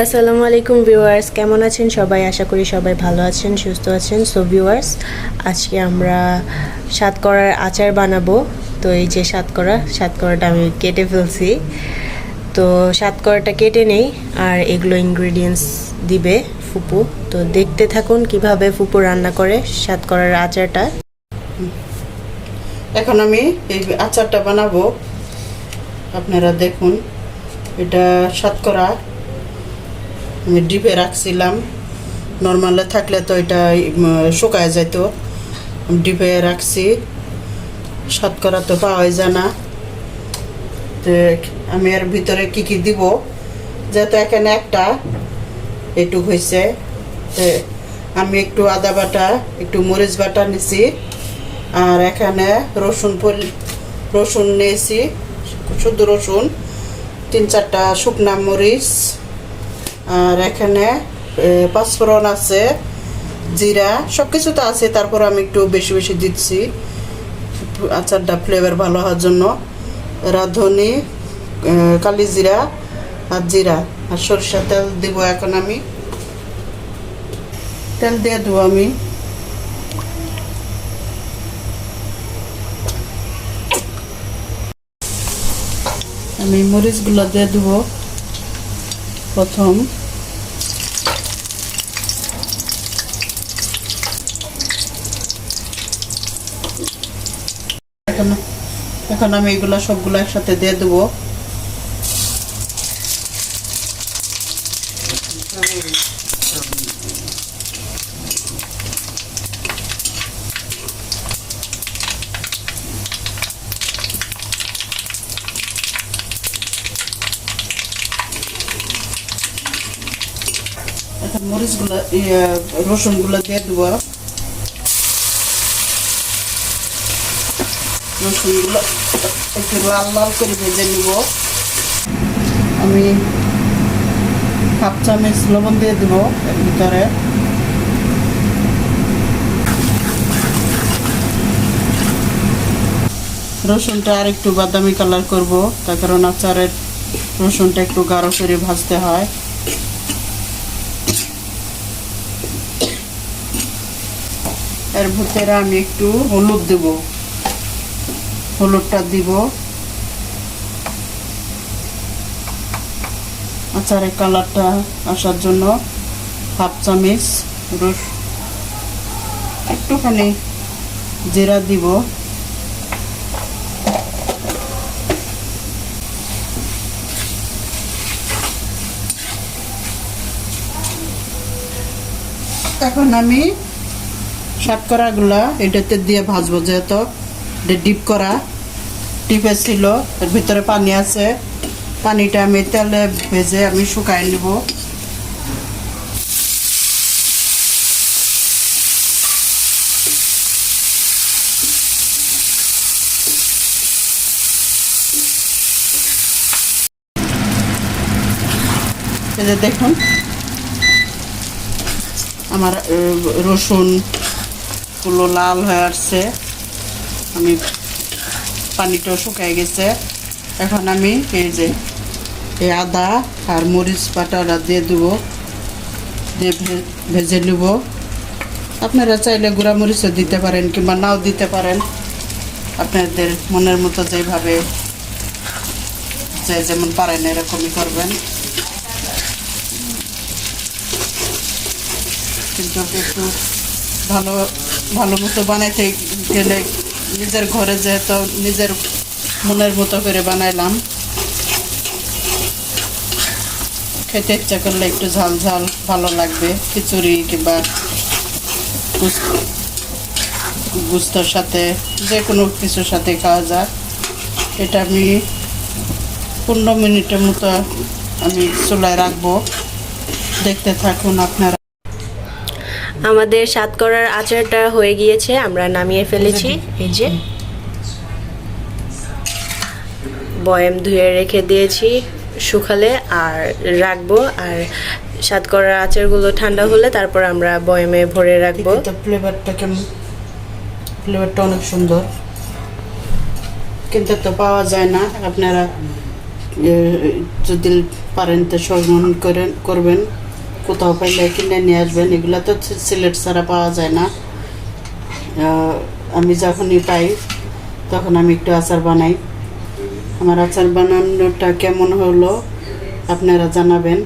আসসালামু আলাইকুম ভিউয়ার্স, কেমন আছেন সবাই? আশা করি সবাই ভালো আছেন, সুস্থ আছেন। সো ভিউয়ার্স, আজকে আমরা সাতকরার আচার বানাবো। তো এই যে সাতকরা, সাতকরাটা আমি কেটে ফেলছি। তো সাতকরাটা কেটে নেই, আর এগুলো ইনগ্রিডিয়েন্টস দিবে ফুপু। তো দেখতে থাকুন কীভাবে ফুপু রান্না করে সাতকরার আচারটা। এখন আমি এই আচারটা বানাবো। আপনারা দেখুন, এটা শতকরা আমি ডিপে রাখছিলাম। নর্মালে থাকলে তো এটা শুকায় যেত ডিপে রাখছি। শতকরা তো পাওয়াই যায় না। তো আমি এর ভিতরে কি কি দিব? যেহেতু এখানে একটা, এটুক হয়েছে তো আমি একটু আদা বাটা, একটু মরিচ বাটা নিছি। আর এখানে রসুন রসুন নিয়েছি, শুধু রসুন। তিন চারটা শুকনা মরিচ। আর এখানে পাঁচফোড়ন আছে, জিরা সব কিছু তো আছে, তারপর আমি একটু বেশি বেশি দিচ্ছি। আচারটা ফ্লেভার ভালো হওয়ার জন্য। রাঁধুনি কালি জিরা আর জিরা। আর সরিষা তেল দিব এখন আমি। তেল দিয়ে দেবো আমি। আমি মরিচগুলো দিয়ে দেবো। প্রথম। এখন এখন আমি এগুলো সবগুলো একসাথে দিয়ে দেবো। এখন মরিচগুলো ইয়ে রসুনগুলো দিয়ে দেবো। রসুনগুলো একটু লাল লাল করে ভেজে নিব। আমি হাফ চামচ লবণ দিয়ে দেবো এর ভিতরে। রসুনটা আর একটু বাদামি কালার করব, তার কারণ আচারের রসুনটা একটু গাঢ় করে ভাজতে হয়। এর ভিতরে আমি একটু হলুদ দেব। হলুদটা দিব। আচারের কালারটা আসার জন্য হাফ চামচ রস একটুখানি জিরা দিব। এখন আমি শতকরাগুলা এটাতে দিয়ে ভাজবো যেহেতু। ডিপ করা। ডিপে ছিল, এর ভিতরে পানি আছে। পানিটা আমি তেলে ভেজে আমি শুকাই নিব। দেখুন। আমার রসুন গুলো লাল হয়ে আসছে। আমি পানিটাও শুকাই গেছে। এখন আমি এই যে এই আদা আর মরিচ বাটাটা দিয়ে দেবো। দিয়ে ভেজে নেব। আপনারা চাইলে গুঁড়া মরিচও দিতে পারেন কিংবা নাও দিতে পারেন। আপনাদের মনের মতো যেভাবে যে যেমন পারেন এরকমই করবেন। কিন্তু একটু ভালো ভালো মতো বানাইতে গেলে নিজের ঘরে যেহেতু নিজের মনের মতো করে বানাইলাম। খেতে ইচ্ছা করলে একটু ঝাল ঝাল ভালো লাগবে, খিচুড়ি কিংবা গুস্তর সাথে যে কোনো কিছুর সাথে খাওয়া যায়। এটা আমি পনেরো মিনিটের মতো আমি চুলায় রাখব। দেখতে থাকুন আপনারা। আমাদের সাতকরার আচারটা হয়ে গিয়েছে আমরা নামিয়ে ফেলেছি। এই যে বয়াম ধুয়ে রেখে দিয়েছি শুকালে আর রাখব। আর সাতকরার আচারগুলো ঠান্ডা হলে তারপর আমরা বয়ামে ভরে রাখব। ফ্লেভারটা কেমন। ফ্লেভারটা অনেক সুন্দর। কিন্তু তো পাওয়া যায় না। আপনারা যদি পারেন তো সংগ্রহণ করেন করবেন। কোথাও পাইলে কিনে নিয়ে আসবেন, এগুলো তো সিলেট ছাড়া পাওয়া যায় না। আমি যখনই পাই, তখন আমি একটু আচার বানাই। আমার আচার বানানোটা কেমন হলো আপনারা জানাবেন।